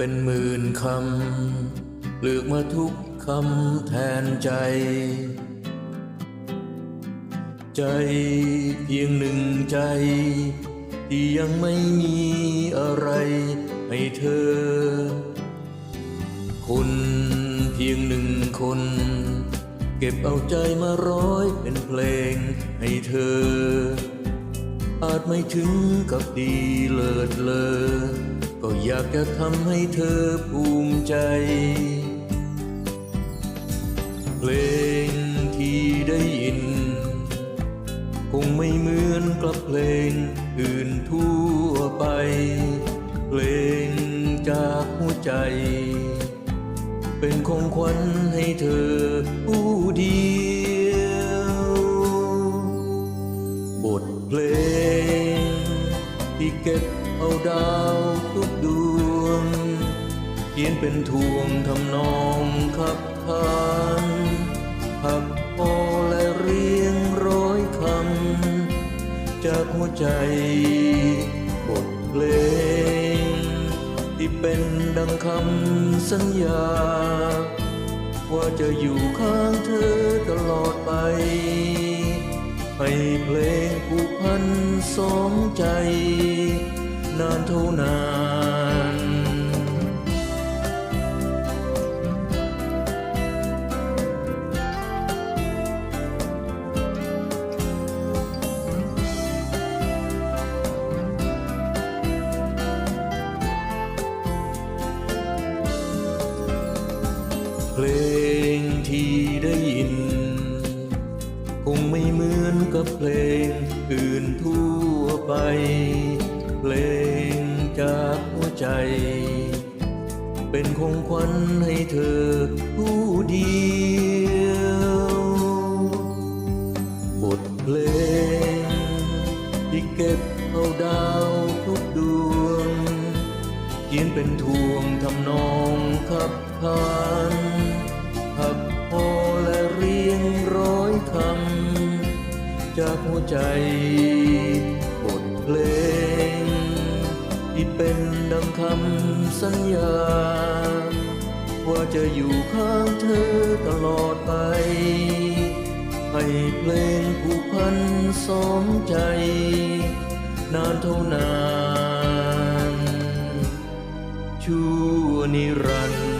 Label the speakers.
Speaker 1: เป็นหมื่นคำเลือกมาทุกคำแทนใจ ใจเพียงหนึ่งใจ ที่ยังไม่มีอะไรให้เธอ คนเพียงหนึ่งคน เก็บเอาใจมาร้อยเป็นเพลงให้เธอ อาจไม่ถึงกับดีเลิศเลอ ก็อยากจะทำให้เธอภูมิใจ เพลงที่ได้ยิน คงไม่เหมือนกับเพลงอื่นทั่วไป เพลงจากหัวใจ เป็นของขวัญให้เธอผู้ดี ขียนเป็นทวงทำนองขับขานหักพอและเรียงร้อยคำ จากหัวใจบทเพลง ที่เป็นดังคำสัญญา ว่าจะอยู่ข้างเธอตลอดไป ให้เพลงผูกพันสองใจ นานเท่านาน เพลงที่ได้ยิน คงไม่เหมือนกับเพลงอื่นทั่วไป เพลงจากหัวใจ เป็นของขวัญให้เธอผู้เดียว บทเพลง ที่เก็บเอาดาวทุกดวงเขียนเป็นทวงทำนองขับขาน จากหัวใจบทเพลง ที่เป็นดังคำสัญญา ว่าจะอยู่ข้างเธอตลอดไป ให้เพลงผูกพันสมใจ นานเท่านานชั่วนิรันดร์